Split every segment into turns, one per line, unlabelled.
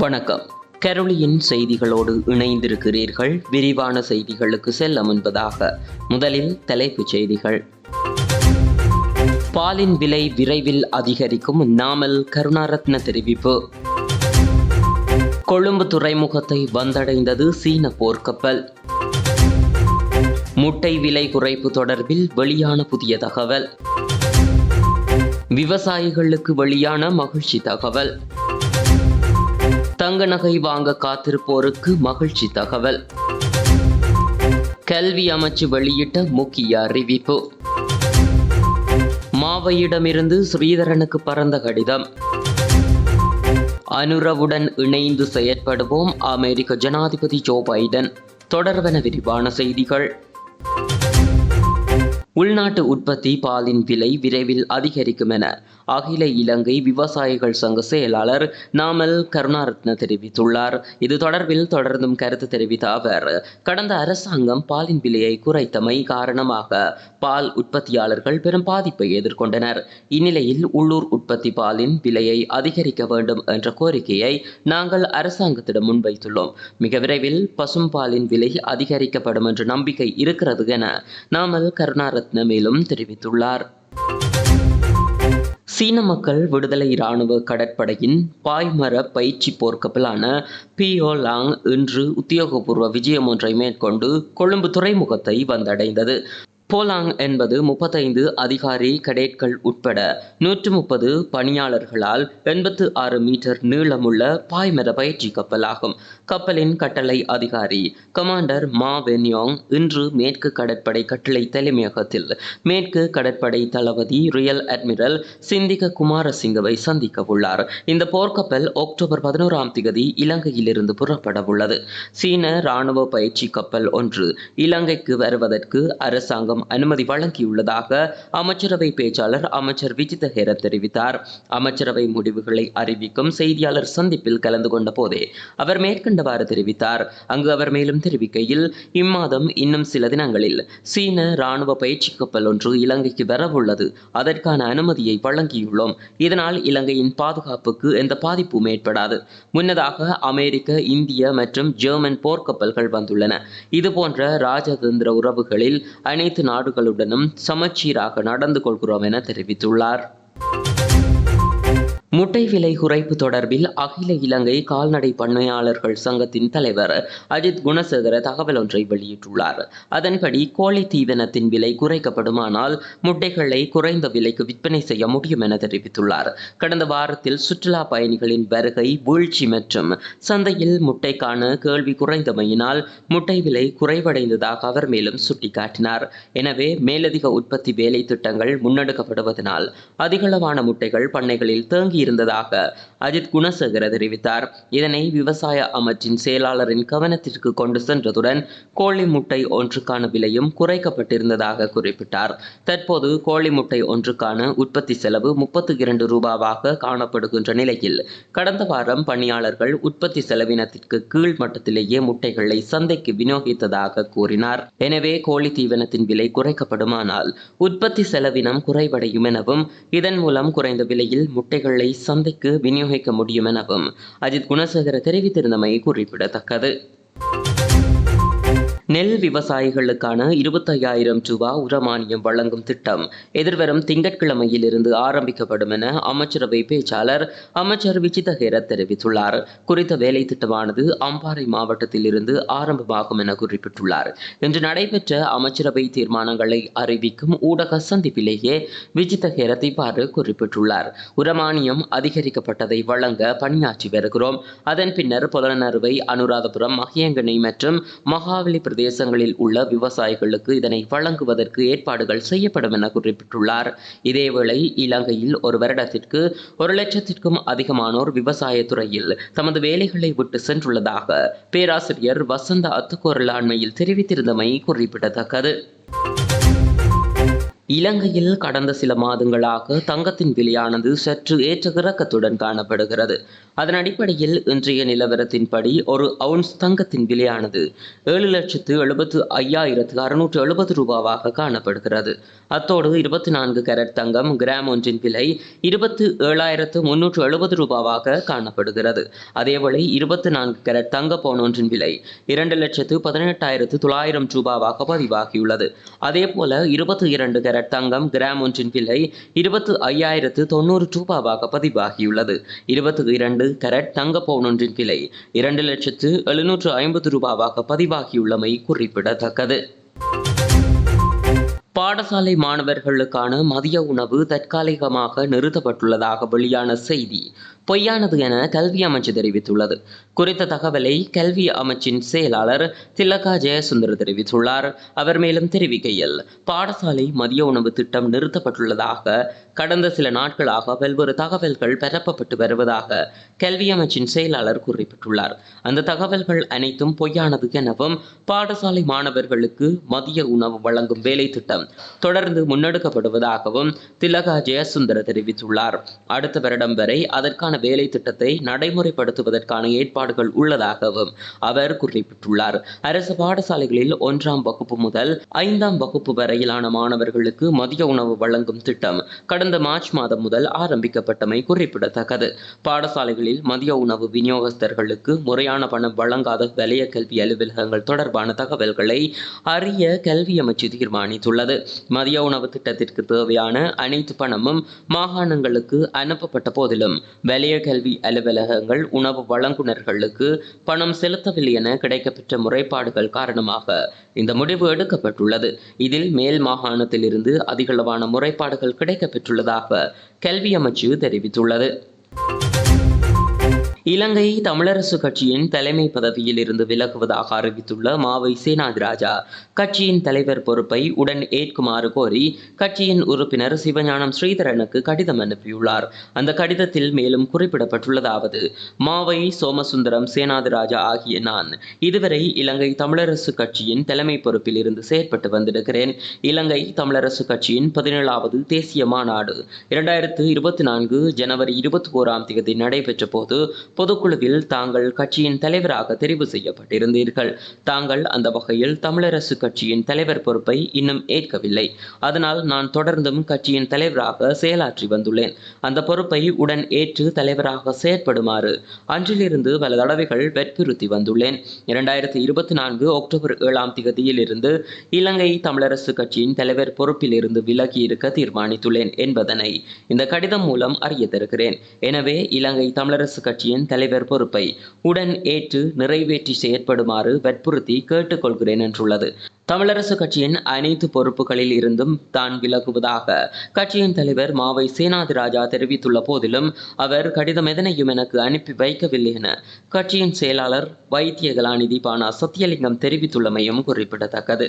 வணக்கம். கரோலியின் செய்திகளோடு இணைந்திருக்கிறீர்கள். விரிவான செய்திகளுக்கு செல்ல முன்பதாக முதலில் தலைப்புச் செய்திகள். பாலின் விலை விரைவில் அதிகரிக்கும் நாமல் கருணாரத்ன தெரிவிப்பு. கொழும்பு துறைமுகத்தை வந்தடைந்தது சீன போர்க்கப்பல். முட்டை விலை குறைப்பு தொடர்பில் வெளியான புதிய தகவல். விவசாயிகளுக்கு வெளியான மகிழ்ச்சி தகவல். தங்க நகை வாங்க காத்திருப்போருக்கு மகிழ்ச்சி தகவல். கல்வி அமைச்சு வெளியிட்ட முக்கிய அறிவிப்பு. மாவையிடமிருந்து ஸ்ரீதரனுக்கு பறந்த கடிதம். அனுரவுடன் இணைந்து செயற்படுவோம் அமெரிக்க ஜனாதிபதி ஜோ பைடன். தொடர்வன விரிவான செய்திகள். உள்நாட்டு உற்பத்தி பாலின் விலை விரைவில் அதிகரிக்கும் என அகில இலங்கை விவசாயிகள் சங்க செயலாளர் நாமல் கருணாரத்ன தெரிவித்துள்ளார். இது தொடர்பில் தொடர்ந்தும் கருத்து தெரிவித்த அவர் கடந்த அரசாங்கம் பாலின் விலையை குறைத்தமை காரணமாக பால் உற்பத்தியாளர்கள் பெரும் பாதிப்பை எதிர்கொண்டனர். இந்நிலையில் உள்ளூர் உற்பத்தி பாலின் விலையை அதிகரிக்க வேண்டும் என்ற கோரிக்கையை நாங்கள் அரசாங்கத்திடம் முன்வைத்துள்ளோம். மிக விரைவில் பசும் பாலின் விலை அதிகரிக்கப்படும் என்ற நம்பிக்கை இருக்கிறது என நாமல் கருணாரத்ன மேலும் தெரிவித்துள்ளார். சீன மக்கள் விடுதலை இராணுவ கடற்படையின் பாய்மர பயிற்சி போர்க்கப்பலான பியோ லாங் இன்று உத்தியோகபூர்வ விஜயம் ஒன்றை மேற்கொண்டு கொழும்பு துறைமுகத்தை வந்தடைந்தது. போலாங் என்பது முப்பத்தைந்து அதிகாரி கடேட்கள் உட்பட நூற்று முப்பது பணியாளர்களால் எண்பத்து ஆறு மீட்டர் நீளமுள்ள பாய்மர பயிற்சி கப்பலாகும். கப்பலின் கட்டளை அதிகாரி கமாண்டர் மா வென்யாங் இன்று மேற்கு கடற்படை கட்டளை தலைமையகத்தில். மேற்கு கடற்படை தளபதி ரியல் அட்மிரல் சிந்திக குமாரசிங்கவை சந்திக்க உள்ளார் இந்த போர்க்கப்பல் அக்டோபர் பதினோராம் தேதி இலங்கையிலிருந்து புறப்பட உள்ளது சீன ராணுவ பயிற்சி கப்பல் ஒன்று இலங்கைக்கு வருவதற்கு அரசாங்கம் அனுமதி வழங்கியுள்ளதாக அமைச்சரவை பேச்சாளர் அமைச்சர் விஜித ஹேரத் தெரிவித்தார். அமைச்சரவை முடிவுகளை அறிவிக்கும் செய்தியாளர் சந்திப்பில் கலந்து கொண்ட போதே அவர் மேற்கண்டவாறு தெரிவித்தார். அங்கு அவர் மேலும் தெரிவிக்கையில் இம்மாதம் இன்னும் சில தினங்களில் சீன ராணுவ பயிற்சி கப்பல் ஒன்று இலங்கைக்கு வரவுள்ளது. அதற்கான அனுமதியை வழங்கியுள்ளோம். இதனால் இலங்கையின் பாதுகாப்புக்கு எந்த பாதிப்பும் ஏற்படாது. முன்னதாக அமெரிக்க இந்திய மற்றும் ஜெர்மன் போர்க்கப்பல்கள் வந்துள்ளன. இதுபோன்ற ராஜதந்திர உறவுகளில் அனைத்து நாடுகளுடனும் சமச்சீராக நடந்து கொள்கிறோம் என தெரிவித்துள்ளார். முட்டை விலை குறைப்பு தொடர்பில் அகில இலங்கை கால்நடை பண்ணையாளர்கள் சங்கத்தின் தலைவர் அஜித் குணசேகர தகவல் ஒன்றை வெளியிட்டுள்ளார். அதன்படி கோழி தீவனத்தின் விலை குறைக்கப்படுமானால் முட்டைகளை குறைந்த விலைக்கு விற்பனை செய்ய முடியும் என தெரிவித்துள்ளார். கடந்த வாரத்தில் சுற்றுலா பயணிகளின் வருகை வீழ்ச்சி மற்றும் சந்தையில் முட்டைக்கான கேள்வி குறைந்தமையினால் முட்டை விலை குறைவடைந்ததாக அவர் மேலும் சுட்டிக்காட்டினார். எனவே மேலதிக உற்பத்தி வேலை திட்டங்கள் முன்னெடுக்கப்படுவதனால் அதிகளவான முட்டைகள் பண்ணைகளில் தேங்கி இருந்ததாக அஜித் குணசேகர தெரிவித்தார். இதனை விவசாய அமைச்சின் செயலாளரின் கவனத்திற்கு கொண்டு சென்றதுடன் கோழி முட்டை ஒன்றுக்கான விலையும் குறைக்கப்பட்டிருந்ததாக குறிப்பிட்டார். தற்போது கோழி முட்டை ஒன்றுக்கான உற்பத்தி செலவு முப்பத்தி இரண்டு ரூபாவாக காணப்படுகின்ற நிலையில் கடந்த வாரம் பணியாளர்கள் உற்பத்தி செலவினத்திற்கு கீழ் மட்டத்திலேயே முட்டைகளை சந்தைக்கு விநியோகித்ததாக கூறினார். எனவே கோழி தீவனத்தின் விலை குறைக்கப்படுமானால் உற்பத்தி செலவினம் குறைவடையும் எனவும் இதன் மூலம் குறைந்த விலையில் முட்டைகளை சந்தைக்கு விநியோகிக்க முடியும் எனவும் அஜித் குணசேகர தெரிவித்திருந்தமை குறிப்பிடத்தக்கது. நெல் விவசாயிகளுக்கான இருபத்தையாயிரம் ரூபா உரமானியம் வழங்கும் திட்டம் எதிர்வரும் திங்கட்கிழமையில் இருந்து ஆரம்பிக்கப்படும் என அமைச்சரவை பேச்சாளர் அமைச்சர் விஜித ஹேரத் தெரிவித்துள்ளார். குறித்த வேலை திட்டமானது அம்பாறை மாவட்டத்தில் இருந்து ஆரம்பமாகும் என குறிப்பிட்டுள்ளார். இன்று நடைபெற்ற அமைச்சரவை தீர்மானங்களை அறிவிக்கும் ஊடக சந்திப்பிலேயே விஜித ஹேரத் இவ்வாறு குறிப்பிட்டுள்ளார். உரமானியம் அதிகரிக்கப்பட்டதை வழங்க பணியாற்றி வருகிறோம். அதன் பின்னர் புலனறுவை அனுராதபுரம் மகியங்கனை மற்றும் மகாவலி பிரதேசங்களில் உள்ள விவசாயிகளுக்கு இதனை வழங்குவதற்கு ஏற்பாடுகள் செய்யப்படும் என குறிப்பிட்டுள்ளார். இதேவேளை இலங்கையில் ஒரு வருடத்திற்கு ஒரு லட்சத்திற்கும் அதிகமானோர் விவசாய துறையில் தமது வேலைகளை விட்டு சென்றுள்ளதாக பேராசிரியர் வசந்த அத்துக்கோரல் அண்மையில் தெரிவித்திருந்தமை குறிப்பிடத்தக்கது. இலங்கையில் கடந்த சில மாதங்களாக தங்கத்தின் விலையானது சற்று ஏற்ற இறக்கத்துடன் காணப்படுகிறது. அதன் அடிப்படையில் இன்றைய நிலவரத்தின்படி ஒரு அவுன்ஸ் தங்கத்தின் விலையானது ஏழு லட்சத்து எழுபத்து ஐயாயிரத்து அறுநூற்று எழுபது ரூபாவாக காணப்படுகிறது. அத்தோடு இருபத்தி நான்கு கேரட் தங்கம் கிராம் ஒன்றின் விலை இருபத்து ஏழாயிரத்து முன்னூற்று எழுபது ரூபாவாக காணப்படுகிறது. அதேவேளை இருபத்தி நான்கு கேரட் தங்க பவுன் ஒன்றின் விலை இரண்டு லட்சத்து பதினெட்டாயிரத்து தொள்ளாயிரம் ரூபாவாக பதிவாகியுள்ளது. அதேபோல இருபத்தி இரண்டு கேரட் தங்கம் கிராம் ஒன்றின் விலை இருபத்து ஐயாயிரத்து தொண்ணூறு ரூபாவாக பதிவாகியுள்ளது. இருபத்தி இரண்டு கேரட் தங்க பவுன் ஒன்றின் விலை இரண்டு லட்சத்து எழுநூற்று ஐம்பது ரூபாவாக பதிவாகியுள்ளமை குறிப்பிடத்தக்கது. பாடசாலை மாணவர்களுக்கான மதிய உணவு தற்காலிகமாக நிறுத்தப்பட்டுள்ளதாக வெளியான செய்தி. பொய்யானது என கல்வி அமைச்சு தெரிவித்துள்ளது. குறித்த தகவலை கல்வி அமைச்சின் செயலாளர் திலகா ஜெயசுந்தர் தெரிவித்துள்ளார். அவர் மேலும் தெரிவிக்கையில் பாடசாலை மதிய உணவு திட்டம் நிறுத்தப்பட்டுள்ளதாக கடந்த சில நாட்களாக பல்வேறு தகவல்கள் பரப்பப்பட்டு வருவதாக கல்வி அமைச்சின் செயலாளர் குறிப்பிட்டுள்ளார். அந்த தகவல்கள் அனைத்தும் பொய்யானது எனவும் பாடசாலை மாணவர்களுக்கு மதிய உணவு வழங்கும் வேலை திட்டம் தொடர்ந்து முன்னெடுக்கப்படுவதாகவும் திலகா ஜெயசுந்தர் தெரிவித்துள்ளார். அடுத்த வருடம் வரை அதற்கான வேலை திட்டத்தை நடைமுறைப்படுத்துவதற்கான ஏற்பாடுகள் உள்ளதாகவும் அவர் குறிப்பிட்டுள்ளார். அரசு பாடசாலைகளில் ஒன்றாம் வகுப்பு முதல் ஐந்தாம் வகுப்பு வரையிலான மாணவர்களுக்கு மதிய உணவு வழங்கும் திட்டம் கடந்த மார்ச் மாதம் முதல் ஆரம்பிக்கப்பட்டமை குறிப்பிடத்தக்கது. பாடசாலைகளில் மதிய உணவு விநியோகஸ்தர்களுக்கு முறையான பணம் வழங்காத வலய கல்வி அலுவலகங்கள் தொடர்பான தகவல்களை அறிய கல்வி அமைச்சு தீர்மானித்துள்ளது. மதிய உணவு திட்டத்திற்கு தேவையான அனைத்து பணமும் மாகாணங்களுக்கு அனுப்பப்பட்ட போதிலும் வலய கல்வி அலுவலகங்கள் உணவு வழங்குனர்களுக்கு பணம் செலுத்தவில்லை என கிடைக்கப்பெற்ற முறைப்பாடுகள் காரணமாக இந்த முடிவு எடுக்கப்பட்டுள்ளது. இதில் மேல் மாகாணத்திலிருந்து அதிகளவான முறைப்பாடுகள் கிடைக்கப்பெற்றுள்ளதாக கல்வி அமைச்சு தெரிவித்துள்ளது. இலங்கை தமிழரசு கட்சியின் தலைமை பதவியில் இருந்து விலகுவதாக அறிவித்துள்ள மாவை சேனாதிராஜா கட்சியின் தலைவர் பொறுப்பை உடன் ஏற்குமாறு கோரி கட்சியின் உறுப்பினர் சிவஞானம் ஸ்ரீதரனுக்கு கடிதம் அனுப்பியுள்ளார். அந்த கடிதத்தில் மேலும் குறிப்பிடப்பட்டுள்ளதாவது மாவை சோமசுந்தரம் சேனாதிராஜா ஆகிய நான் இதுவரை இலங்கை தமிழரசு கட்சியின் தலைமை பொறுப்பில் இருந்து செயற்பட்டு வந்திருக்கிறேன். இலங்கை தமிழரசு கட்சியின் பதினேழாவது தேசிய மாநாடு இரண்டாயிரத்து இருபத்தி நான்கு ஜனவரி இருபத்தி ஓராம் தேதி நடைபெற்ற போது பொதுக்குழுவில் தாங்கள் கட்சியின் தலைவராக தெரிவு செய்யப்பட்டிருந்தீர்கள். தாங்கள் அந்த வகையில் தமிழரசு கட்சியின் தலைவர் பொறுப்பை இன்னும் ஏற்கவில்லை. அதனால் நான் தொடர்ந்தும் கட்சியின் தலைவராக செயலாற்றி வந்துள்ளேன். அந்த பொறுப்பை உடன் ஏற்று தலைவராக செயற்படுமாறு அன்றிலிருந்து பல தடவைகள் வற்புறுத்தி வந்துள்ளேன். இரண்டாயிரத்தி இருபத்தி நான்கு அக்டோபர் ஏழாம் தேதியிலிருந்து இலங்கை தமிழரசு கட்சியின் தலைவர் பொறுப்பில் இருந்து விலகி இருக்க தீர்மானித்துள்ளேன் என்பதனை இந்த கடிதம் மூலம் அறிய தருகிறேன். எனவே இலங்கை தமிழரசு கட்சியின் தலைவர் பொறுப்பை உடன் ஏற்று நிறைவேற்றி செயற்படுமாறு வற்புறுத்தி கேட்டுக்கொள்கிறேன் என்றுள்ளது. தமிழரசு கட்சியின் அனைத்து பொறுப்புகளில் இருந்தும் தான் விலகுவதாக கட்சியின் தலைவர் மாவை சேனாதிராஜா தெரிவித்துள்ள போதிலும் அவர் கடிதம் எதனையும் எனக்கு அனுப்பி வைக்கவில்லை என கட்சியின் செயலாளர் வைத்திய கலாநிதி பானா சத்தியலிங்கம் தெரிவித்துள்ளமையும் குறிப்பிடத்தக்கது.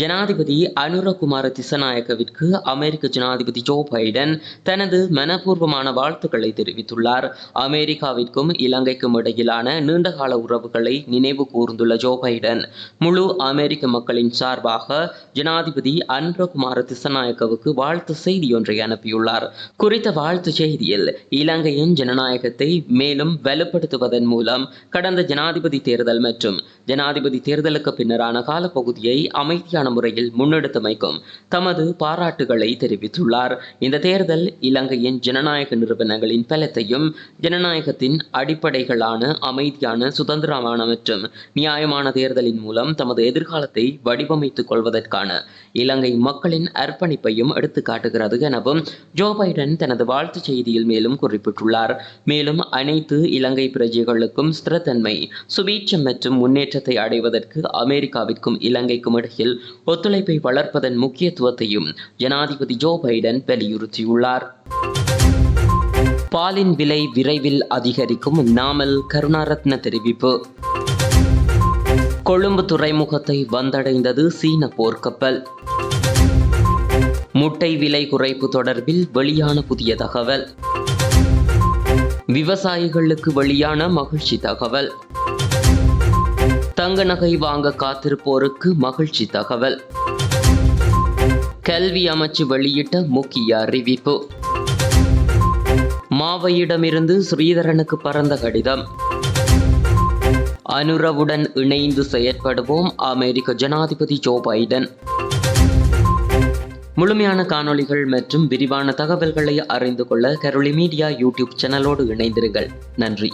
ஜனாதிபதி அனுரகுமார திசநாயக்கவிற்கு அமெரிக்க ஜனாதிபதி ஜோ பைடன் தனது மனப்பூர்வமான வாழ்த்துக்களை தெரிவித்துள்ளார். அமெரிக்காவிற்கும் இலங்கைக்கும் இடையிலான நீண்டகால உறவுகளை நினைவு கூர்ந்துள்ள ஜோ பைடன் முழு அமெரிக்க மக்களின் சார்பாக ஜனாதிபதி அனுரகுமார திசநாயக்கவுக்கு வாழ்த்து செய்தி ஒன்றை அனுப்பியுள்ளார். குறித்த வாழ்த்து செய்தியில் இலங்கையின் ஜனநாயகத்தை மேலும் வலுப்படுத்துவதன் மூலம் கடந்த ஜனாதிபதி தேர்தல் மற்றும் ஜனாதிபதி தேர்தலுக்கு பின்னரான காலப்பகுதியை அமைதியான முறையில் முன்னெடுத்தமைக்கும் தமது பாராட்டுகளை தெரிவித்துள்ளார். இந்த தேர்தல் இலங்கையின் ஜனநாயக நிறுவனங்களின் பலத்தையும் ஜனநாயகத்தின் அடிப்படைகளான அமைதியான சுதந்திரமான மற்றும் நியாயமான தேர்தலின் மூலம் தமது எதிர்காலத்தை வடிவமைத்துக் கொள்வதற்கான இலங்கை மக்களின் அர்ப்பணிப்பையும் எடுத்துக்காட்டுகிறது எனவும் ஜோ பைடன் தனது வாழ்த்துச் செய்தியில் மேலும் குறிப்பிட்டுள்ளார். மேலும் அனைத்து இலங்கை பிரஜைகளுக்கும் ஸ்திரத்தன்மை சுபீட்சம் மற்றும் முன்னேற்றத்தை அடைவதற்கு அமெரிக்காவிற்கும் இலங்கைக்கும் இடையில் ஒத்துழைப்பை வளர்ப்பதன் முக்கியத்துவத்தையும் ஜனாதிபதி ஜோ பைடன் வலியுறுத்தியுள்ளார். பாலின் விலை விரைவில் அதிகரிக்கும் நாமல் கருணாரத்ன தெரிவிப்பு. கொழும்பு துறைமுகத்தை வந்தடைந்தது சீன போர்க்கப்பல். முட்டை விலை குறைப்பு தொடர்பில் வெளியான புதிய தகவல். விவசாயிகளுக்கு வெளியான மகிழ்ச்சி தகவல். தங்க நகை வாங்க காத்திருப்போருக்கு மகிழ்ச்சி தகவல். கல்வி அமைச்சு வெளியிட்ட முக்கிய அறிவிப்பு. மாவையிடமிருந்து ஸ்ரீதரனுக்கு பறந்த கடிதம். அனுரவுடன் இணைந்து செயற்படுவோம் அமெரிக்க ஜனாதிபதி ஜோ பைடன். முழுமையான காணொளிகள் மற்றும் விரிவான தகவல்களை அறிந்து கொள்ள கரோலி மீடியா யூடியூப் சேனலோடு இணைந்திருங்கள். நன்றி.